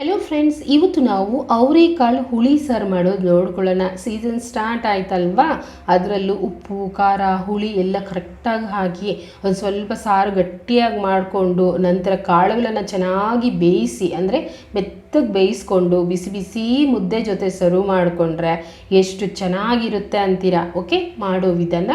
Hello friends ಇವತ್ತು ನಾವು ಅವರೆಕಾಳು ಹುಳಿ ಸಾರು ಮಾಡೋದು ನೋಡ್ಕೊಳ್ಳೋಣ. ಸೀಸನ್ ಸ್ಟಾರ್ಟ್ ಆಯ್ತಲ್ವಾ? ಅದರಲ್ಲೂ ಉಪ್ಪು, ಖಾರ, ಹುಳಿ ಎಲ್ಲ ಕರೆಕ್ಟಾಗಿ ಹಾಕಿ ಒಂದು ಸ್ವಲ್ಪ ಸಾರು ಗಟ್ಟಿಯಾಗಿ ಮಾಡಿಕೊಂಡು ನಂತರ ಕಾಳುಗಳನ್ನು ಚೆನ್ನಾಗಿ ಬೇಯಿಸಿ, ಅಂದರೆ ಮೆತ್ತಗೆ ಬೇಯಿಸ್ಕೊಂಡು ಬಿಸಿ ಬಿಸಿ ಮುದ್ದೆ ಜೊತೆ ಸರ್ವ್ ಮಾಡಿಕೊಂಡ್ರೆ ಎಷ್ಟು ಚೆನ್ನಾಗಿರುತ್ತೆ ಅಂತೀರಾ? ಓಕೆ ಮಾಡೋ ವಿಧಾನ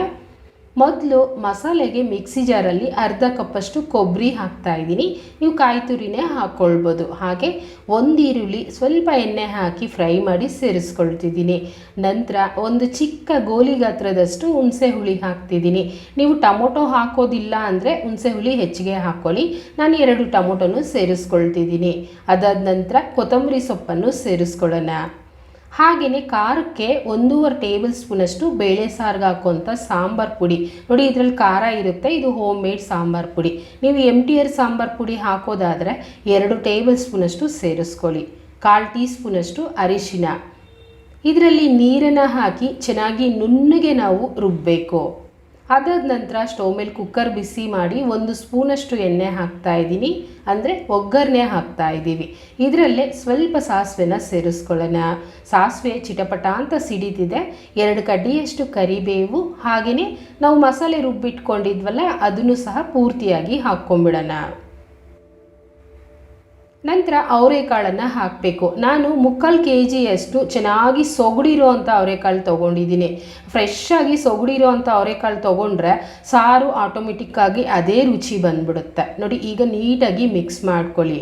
ಮೊದಲು ಮಸಾಲೆಗೆ ಮಿಕ್ಸಿ ಜಾರಲ್ಲಿ ಅರ್ಧ ಕಪ್ಪಷ್ಟು ಕೊಬ್ಬರಿ ಹಾಕ್ತಾ ಇದ್ದೀನಿ. ನೀವು ಕಾಯಿ ತುರಿನೇ ಹಾಕ್ಕೊಳ್ಬೋದು ಹಾಗೆ ಒಂದು ಈರುಳ್ಳಿ ಸ್ವಲ್ಪ ಎಣ್ಣೆ ಹಾಕಿ ಫ್ರೈ ಮಾಡಿ ಸೇರಿಸ್ಕೊಳ್ತಿದ್ದೀನಿ. ನಂತರ ಒಂದು ಚಿಕ್ಕ ಗೋಲಿ ಗಾತ್ರದಷ್ಟು ಹುಣಸೆ ಹುಳಿ ಹಾಕ್ತಿದ್ದೀನಿ. ನೀವು ಟೊಮೊಟೊ ಹಾಕೋದಿಲ್ಲ ಅಂದರೆ ಹುಣಸೆ ಹುಳಿ ಹೆಚ್ಚಿಗೆ ಹಾಕ್ಕೊಳ್ಳಿ ನಾನು ಎರಡು ಟೊಮೊಟೊನು ಸೇರಿಸ್ಕೊಳ್ತಿದ್ದೀನಿ. ಅದಾದ ನಂತರ ಕೊತ್ತಂಬರಿ ಸೊಪ್ಪನ್ನು ಸೇರಿಸ್ಕೊಳ್ಳೋಣ. ಹಾಗೆಯೇ ಖಾರಕ್ಕೆ ಒಂದೂವರೆ ಟೇಬಲ್ ಸ್ಪೂನಷ್ಟು ಬೇಳೆ ಸಾರಿಗೆ ಹಾಕುವಂಥ ಸಾಂಬಾರು ಪುಡಿ. ನೋಡಿ, ಇದರಲ್ಲಿ ಖಾರ ಇರುತ್ತೆ, ಇದು ಹೋಮ್ ಮೇಡ್ ಸಾಂಬಾರು ಪುಡಿ. ನೀವು ಎಂ ಟಿ ಆರ್ ಸಾಂಬಾರು ಪುಡಿ ಹಾಕೋದಾದರೆ ಎರಡು ಟೇಬಲ್ ಸ್ಪೂನಷ್ಟು ಸೇರಿಸ್ಕೊಳ್ಳಿ. ಕಾಲು ಟೀ ಸ್ಪೂನಷ್ಟು ಅರಿಶಿನ ಇದರಲ್ಲಿ ನೀರನ್ನು ಹಾಕಿ ಚೆನ್ನಾಗಿ ನುಣ್ಣಗೆ ನಾವು ರುಬ್ಬಬೇಕು ಅದಾದ ನಂತರ ಸ್ಟವ್ ಮೇಲೆ ಕುಕ್ಕರ್ ಬಿಸಿ ಮಾಡಿ ಒಂದು ಸ್ಪೂನಷ್ಟು ಎಣ್ಣೆ ಹಾಕ್ತಾ ಇದ್ದೀನಿ. ಅಂದರೆ ಒಗ್ಗರಣೆ ಹಾಕ್ತಾ ಇದ್ದೀವಿ. ಇದರಲ್ಲೇ ಸ್ವಲ್ಪ ಸಾಸಿವೆನ ಸೇರಿಸ್ಕೊಳ್ಳೋಣ. ಸಾಸಿವೆ ಚಿಟಪಟ ಅಂತ ಸಿಡಿತಿದೆ ಎರಡು ಕಡ್ಡಿಯಷ್ಟು ಕರಿಬೇವು ಹಾಗೆಯೇ ನಾವು ಮಸಾಲೆ ರುಬ್ಬಿಟ್ಕೊಂಡಿದ್ವಲ್ಲ, ಅದನ್ನು ಸಹ ಪೂರ್ತಿಯಾಗಿ ಹಾಕ್ಕೊಂಬಿಡೋಣ ನಂತರ ಅವರೆಕಾಳನ್ನು ಹಾಕಬೇಕು. ನಾನು ಮುಕ್ಕಾಲು ಕೆ ಜಿಯಷ್ಟು ಚೆನ್ನಾಗಿ ಸೊಗಡಿರೋ ಅಂಥ ಅವರೆಕಾಳು ತೊಗೊಂಡಿದ್ದೀನಿ. ಫ್ರೆಶ್ ಆಗಿ ಸೊಗಡಿರೋ ಅಂಥ ಅವರೆಕಾಳು ತೊಗೊಂಡ್ರೆ ಸಾರು ಆಟೋಮೆಟಿಕ್ಕಾಗಿ ಅದೇ ರುಚಿ ಬಂದ್ಬಿಡುತ್ತೆ. ನೋಡಿ, ಈಗ ನೀಟಾಗಿ ಮಿಕ್ಸ್ ಮಾಡ್ಕೊಳ್ಳಿ.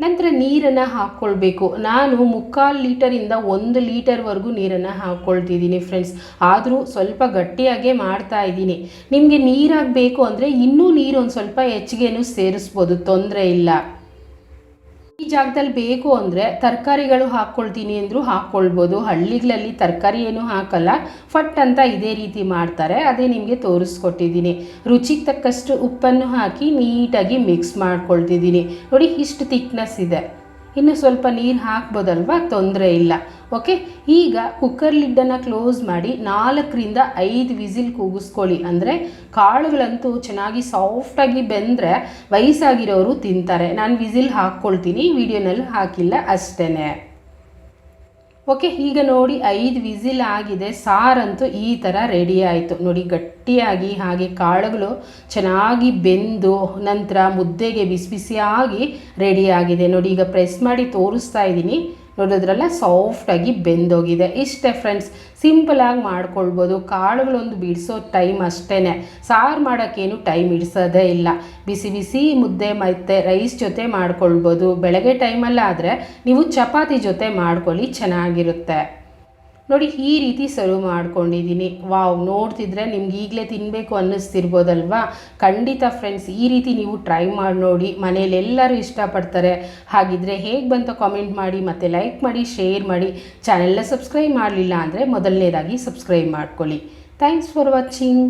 ನಂತರ ನೀರನ್ನು ಹಾಕ್ಕೊಳ್ಬೇಕು ನಾನು ಮುಕ್ಕಾಲು ಲೀಟರಿಂದ ಒಂದು ಲೀಟರ್ವರೆಗೂ ನೀರನ್ನು ಹಾಕ್ಕೊಳ್ತಿದ್ದೀನಿ ಫ್ರೆಂಡ್ಸ್ ಆದರೂ ಸ್ವಲ್ಪ ಗಟ್ಟಿಯಾಗೇ ಮಾಡ್ತಾ ಇದ್ದೀನಿ. ನಿಮಗೆ ನೀರಾಗಬೇಕು ಅಂದರೆ ಇನ್ನೂ ನೀರು ಒಂದು ಸ್ವಲ್ಪ ಹೆಚ್ಚಿಗೆನೂ ಸೇರಿಸ್ಬೋದು. ತೊಂದರೆ ಇಲ್ಲ. ಜಾಗದಲ್ಲಿ ಬೇಕು ಅಂದರೆ ತರಕಾರಿಗಳು ಹಾಕ್ಕೊಳ್ತೀನಿ ಅಂದರೂ ಹಾಕ್ಕೊಳ್ಬೋದು ಹಳ್ಳಿಗಳಲ್ಲಿ ತರಕಾರಿ ಏನು ಹಾಕಲ್ಲ. ಫಟ್ ಅಂತ ಇದೇ ರೀತಿ ಮಾಡ್ತಾರೆ. ಅದೇ ನಿಮಗೆ ತೋರಿಸ್ಕೊಟ್ಟಿದ್ದೀನಿ. ರುಚಿಗೆ ತಕ್ಕಷ್ಟು ಉಪ್ಪನ್ನು ಹಾಕಿ ನೀಟಾಗಿ ಮಿಕ್ಸ್ ಮಾಡ್ಕೊಳ್ತಿದ್ದೀನಿ. ನೋಡಿ, ಇಷ್ಟು ತಿಕ್ನೆಸ್ ಇದೆ. ಇನ್ನು ಸ್ವಲ್ಪ ನೀರು ಹಾಕ್ಬೋದಲ್ವಾ? ತೊಂದರೆ ಇಲ್ಲ. ಓಕೆ ಈಗ ಕುಕ್ಕರ್ ಲಿಡ್ಡನ್ನು ಕ್ಲೋಸ್ ಮಾಡಿ ನಾಲ್ಕರಿಂದ ಐದು ವಿಸಿಲ್ ಕೂಗಿಸ್ಕೊಳ್ಳಿ. ಅಂದರೆ ಕಾಳುಗಳಂತೂ ಚೆನ್ನಾಗಿ ಸಾಫ್ಟಾಗಿ ಬೆಂದರೆ ವಯಸ್ಸಾಗಿರೋರು ತಿಂತಾರೆ. ನಾನು ವಿಸಿಲ್ ಹಾಕ್ಕೊಳ್ತೀನಿ ವಿಡಿಯೋನಲ್ಲಿ ಹಾಕಿಲ್ಲ ಅಷ್ಟೇ ಓಕೆ, ಈಗ ನೋಡಿ ಐದು ವಿಸಿಲ್ ಆಗಿದೆ. ಸಾರಂತೂ ಈ ಥರ ರೆಡಿ ಆಯಿತು. ನೋಡಿ, ಗಟ್ಟಿಯಾಗಿ ಹಾಗೆ ಕಾಳುಗಳು ಚೆನ್ನಾಗಿ ಬೆಂದು ನಂತರ ಮುದ್ದೆಗೆ ಬಿಸಿ ಬಿಸಿಯಾಗಿ ಆಗಿದೆ. ನೋಡಿ, ಈಗ ಪ್ರೆಸ್ ಮಾಡಿ ತೋರಿಸ್ತಾ ಇದ್ದೀನಿ. ನೋಡೋದ್ರಲ್ಲ ಸಾಫ್ಟಾಗಿ ಬೆಂದೋಗಿದೆ. ಇಷ್ಟೇ ಫ್ರೆಂಡ್ಸ್ ಸಿಂಪಲಾಗಿ ಮಾಡ್ಕೊಳ್ಬೋದು. ಕಾಳುಗಳೊಂದು ಬಿಡಿಸೋ ಟೈಮ್ ಅಷ್ಟೇ ಸಾರು ಮಾಡೋಕ್ಕೇನು ಟೈಮ್ ಇಡಿಸೋದೇ ಇಲ್ಲ. ಬಿಸಿ ಬಿಸಿ ಮುದ್ದೆ, ಮತ್ತು ರೈಸ್ ಜೊತೆ ಮಾಡ್ಕೊಳ್ಬೋದು. ಬೆಳಗ್ಗೆ ಟೈಮಲ್ಲಾದರೆ ನೀವು ಚಪಾತಿ ಜೊತೆ ಮಾಡ್ಕೊಳ್ಳಿ, ಚೆನ್ನಾಗಿರುತ್ತೆ. ನೋಡಿ, ಈ ರೀತಿ ಸರ್ವ್ ಮಾಡ್ಕೊಂಡಿದ್ದೀನಿ. ವಾವ್ ನೋಡ್ತಿದ್ರೆ ನಿಮ್ಗೆ ಈಗಲೇ ತಿನ್ನಬೇಕು ಅನ್ನಿಸ್ತಿರ್ಬೋದಲ್ವಾ? ಖಂಡಿತ ಫ್ರೆಂಡ್ಸ್ ಈ ರೀತಿ ನೀವು ಟ್ರೈ ಮಾಡಿ ನೋಡಿ. ಮನೇಲಿ ಎಲ್ಲರೂ ಇಷ್ಟಪಡ್ತಾರೆ. ಹಾಗಿದ್ರೆ ಹೇಗೆ ಬಂತ ಕಾಮೆಂಟ್ ಮಾಡಿ, ಮತ್ತು ಲೈಕ್ ಮಾಡಿ ಶೇರ್ ಮಾಡಿ. ಚಾನೆಲ್ನ ಸಬ್ಸ್ಕ್ರೈಬ್ ಮಾಡಲಿಲ್ಲ ಅಂದರೆ ಮೊದಲನೇದಾಗಿ ಸಬ್ಸ್ಕ್ರೈಬ್ ಮಾಡ್ಕೊಳ್ಳಿ. Thanks for watching